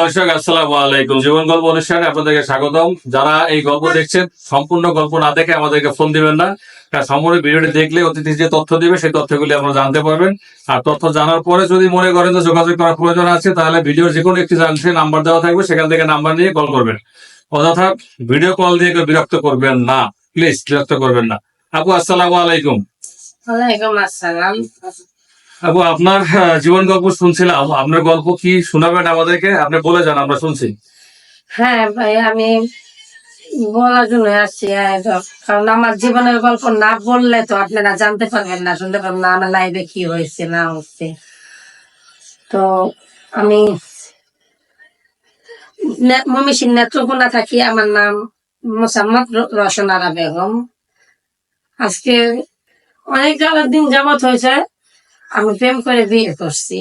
দর্শক আলাইকুম। জীবন গল্প অনুষ্ঠানে আপনাদেরকে স্বাগতম। যারা এই গল্প দেখছেন, সম্পূর্ণ গল্প না দেখে আমাদেরকে ফোন দিবেন না। সম্পূর্ণ ভিডিওটি দেখলে অতিথি যে তথ্য দিবে, সেই তথ্যগুলি আপনারা জানতে পারবেন। আর তথ্য জানার পরে যদি মনে করেন যে যোগাযোগ করার প্রয়োজন আছে, তাহলে ভিডিওর যে কোনো একটি জানছে নাম্বার দেওয়া থাকবে, সেখান থেকে নাম্বার নিয়ে কল করবেন। অযথা ভিডিও কল দিয়ে বিরক্ত করবেন না। প্লিজ, বিরক্ত করবেন না। আপু, আসসালামু আলাইকুম। আসসালাম। আপু, আপনার জীবন গল্প শুনছিলাম। আপনার গল্প কি শোনাবেন আমাদেরকে? আপনি বলে যান, আমরা শুনছি। হ্যাঁ ভাই, আমি বলার জন্য আসছি কারণ আমার জীবনের গল্প না বললে তো আপনারা জানতে পারবেন না, শুনতে পারবেন না, আমার লাইফে কি হয়েছে, না হচ্ছে তো আমি মমিষির নেত্রকোনা থাকি, আমার নাম মোসাম্মদ রসনারা বেগম। আজকে অনেক দিন যাবত হয়েছে আমি প্রেম করে বিয়ে করছি।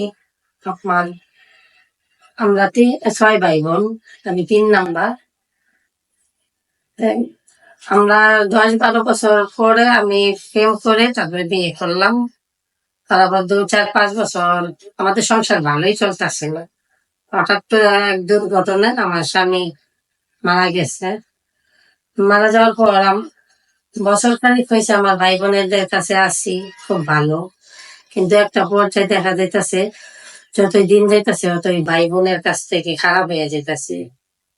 আমার আমরা ছয় ভাই বোন আমি তিন নাম্বার। আমরা দশ বারো বছর পরে আমি প্রেম করে তারপরে বিয়ে করলাম। তারপর দু, চার, পাঁচ বছর আমাদের সংসার ভালোই চলতেছিল হঠাৎ এক দুর্ঘটনায় আমার স্বামী মারা গেছে। মারা যাওয়ার পর বছর খানিক হয়েছে আমার ভাই বোনেদের কাছে আসি, খুব ভালো। কিন্তু একটা পর্যায়ে দেখা যাইতেছে, যতই দিন যাইতেছে ততই ভাই বোনের কাছ থেকে খারাপ হয়ে যেতেছে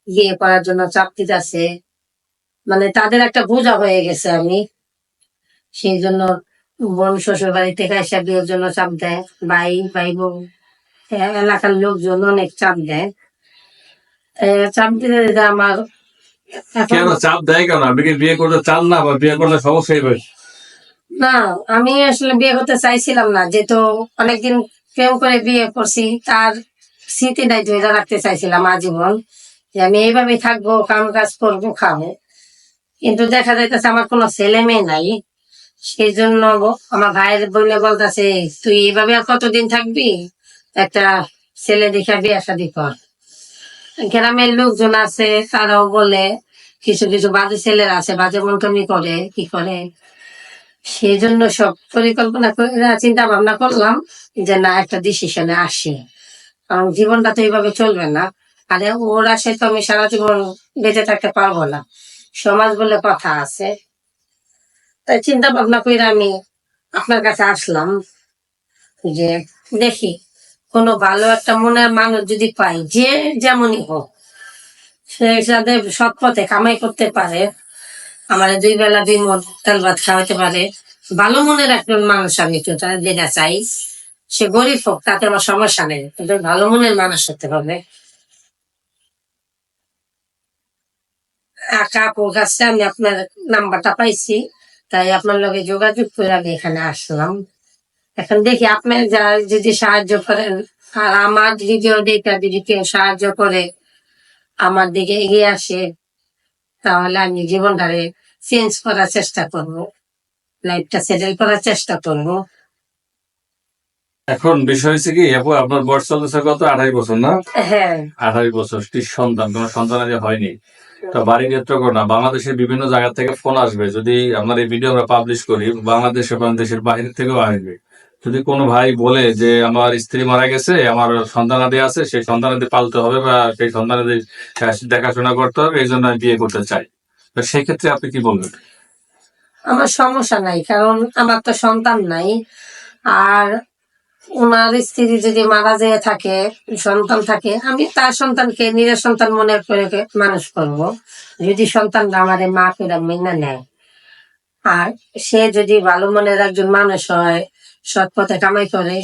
বিয়ে করার জন্য চাপ দিতেছে। মানে তাদের একটা বোঝা হয়ে গেছে আমি। সেই জন্য বোন শ্বশুর বাড়ি থেকে বিয়ের জন্য চাপ দেয়। ভাই ভাই বোন এলাকার লোকজন অনেক চাপ দেয়। চাপ দিতে দিতে আমার কেন চাপ দেয় কেন? আপনি বিয়ে করতে চান না বা বিয়ে করলে সমস্যা না, আমি আসলে বিয়ে করতে চাইছিলাম না, যেহেতু অনেকদিন প্রেম করে বিয়ে করছি, তার স্মৃতিটাই ধরে রাখতে চাইছিলাম আজীবন। যে আমি এইভাবেই থাকব, কাম কাজ করব, খাব। কিন্তু দেখা যাইতেছে আমার কোনো ছেলে মেয়ে নাই, সেই জন্য আমার ভাইয়ের বলে বলতেছে, তুই এইভাবে আর কতদিন থাকবি? একটা ছেলে দেখে বিয়ে শাদি কর। গ্রামের লোকজন আছে, তারাও বলে, কিছু কিছু বাজে ছেলেরা আছে, বাজে মন্তমি করে, কি করে? সেই জন্য সব পরিকল্পনা করে চিন্তা ভাবনা করলাম যে না, একটা ডিসিশনে আসি। কারণ জীবনটা তো এইভাবে চলবে না। আরে ওর আসে তো আমি সারা জীবন বেঁচে থাকতে পারব না। সমাজ বলে কথা আছে। তাই চিন্তা ভাবনা করে আমি আপনার কাছে আসলাম যে, দেখি, কোনো ভালো একটা মনের মানুষ যদি পাই, যে যেমনই হোক, সে সাথে সৎ পথে কামাই করতে পারে। আমার দুই বেলা দুই মন তেল ভাত খাওয়াতে পারে। ভালো মনের একজন মানুষ আমি তো, তার যেটা চাই, সে গরিব হোক, তাতে আমার সমস্যা নেই। কিন্তু ভালো মনের মানুষ হতে হবে। আকা আপুর কাছে আমি আপনার নাম্বারটা পাইছি, তাই আপনার লগে যোগাযোগ করে আমি এখানে আসলাম। এখন দেখি আপনার যা যদি সাহায্য করেন, আর আমার ভিডিও দেখে যদি কেউ সাহায্য করে, আমার দিকে এগিয়ে আসে। তাহলে আমি জীবনটারে চেঞ্জ করার চেষ্টা করব লাইফটা সেটেল করার চেষ্টা করব। এখন বিষয় হচ্ছে কি আপু আপনার বয়স চলতেছে কত? আঠাশ বছর না? হ্যাঁ। আঠাশ বছর সন্তান? কোন সন্তান আজ হয়নি। তো বাড়ি নেত্রকোনা বাংলাদেশের বিভিন্ন জায়গা থেকে ফোন আসবে। যদি আপনার এই ভিডিও আমরা পাবলিশ করি বাংলাদেশ এবং দেশের বাইরে থেকেও আসবে। যদি কোনো ভাই বলে যে আমার স্ত্রী মারা গেছে, আমার সন্তানাদি আছে, সেই সন্তানাদি পালতে হবে বা সেই সন্তানাদি দেখাশোনা করতে হবে, এই জন্য বিয়ে করতে চাই। সেই আপনি কি বলবেন? আমার সমস্যা নাই, কারণ আমার তো সন্তান নাই। আর ওনার স্ত্রী যদি মারা যেয়ে থাকে, সন্তান থাকে, আমি তার সন্তানকে নিজের সন্তান মনে করে মানুষ করব। যদি সন্তানরা আমার মা করে মেনে নেয়, আর সে যদি ভালো মনের একজন মানুষ হয় সৎ পথে কামাই করে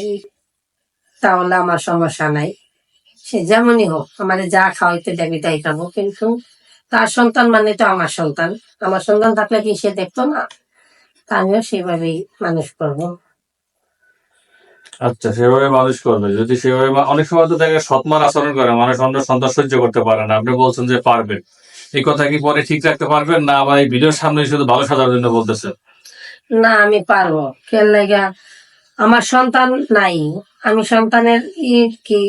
তাহলে আমার সমস্যা নাই। সে যেমনই হোক আমার যা খাওয়াইতে দেবে তাই খাব কিন্তু তার সন্তান মানে তো আমার সন্তান। আমার সন্তান থাকলে কি সে দেখতো না? আমিও সেভাবেই মানুষ করব। আচ্ছা সেভাবে মানুষ করবে। যদি সেভাবে অনেক সময় তো দেখে সৎমার আচরণ করে মানুষ অন্য সন্তান সহ্য করতে পারে না। আপনি বলছেন যে পারবেন। এই কথা কি পরে ঠিক রাখতে পারবেন? না আমার এই ভিডিওর সামনে শুধু ভালো সাজার জন্য বলতেছেন। না আমি পারব। কেন লাগা আমার সন্তান নাই। আমি সন্তানের কি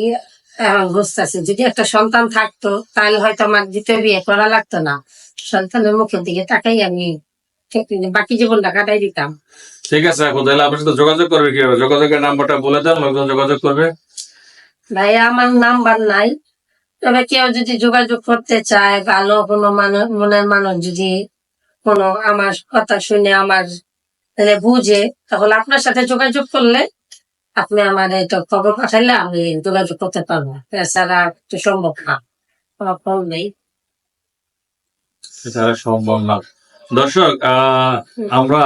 বুঝতেছি যদি একটা সন্তান থাকতো তাহলে হয়তো আমার দ্বিতীয় বিয়ে করা লাগতো না। সন্তানের মুখের দিকে তাকাই আমি বাকি জীবনটা কাটাই দিতাম। ঠিক আছে এখন তাহলে আপনার সাথে যোগাযোগ করবে কীভাবে? যোগাযোগের নাম্বারটা বলে দেন লোকজন যোগাযোগ করবে। ভাই আমার নাম্বার নাই। তবে কেউ যদি যোগাযোগ করতে চায় ভালো কোনো মানুষ মনের মানুষ যদি কোনো আমার কথা শুনে আমার মানে বুঝে তাহলে আপনার সাথে যোগাযোগ করলে আপনি আমার এটা খবর পাঠাইলে আমি যোগাযোগ করতে পারব। এছাড়া তো সম্ভব না। কোনো ফোন নেই। এছাড়া সম্ভব না। দর্শক আমরা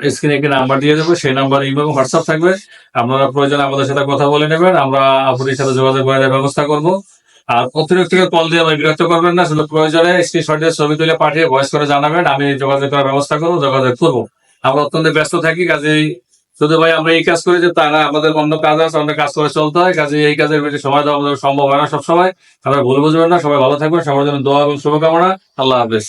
স্ক্রিনে একটি নাম্বার দিয়ে দেবো। সেই নাম্বার ইমেল হোয়াটসঅ্যাপ থাকবে। আপনারা প্রয়োজনে আমাদের সাথে কথা বলে নেবেন। আমরা আপনাদের সাথে যোগাযোগ করে ব্যবস্থা করব। আর অতিরিক্ত কল দিয়ে আমাকে বিরক্ত করবেন না। শুধু প্রয়োজনে স্ক্রিনশট দিয়ে ছবি তুলে পাঠিয়ে ভয়েস করে জানাবেন। আমি যোগাযোগ করার ব্যবস্থা করব যোগাযোগ করব। আমরা অত্যন্ত ব্যস্ত থাকি, কাজেই শুধু ভাই, আমরা এই কাজ করি যে তা না আমাদের অন্য কাজ আছে অন্য কাজ করে চলতে হয় কাজে এই কাজের বেশি সময় দেওয়া আমাদের সম্ভব হয় না সবসময়। আমরা ভুল বুঝবেন না, সবাই ভালো থাকবেন, সবার জন্য দোয়া এবং শুভকামনা। আল্লাহ হাফেজ।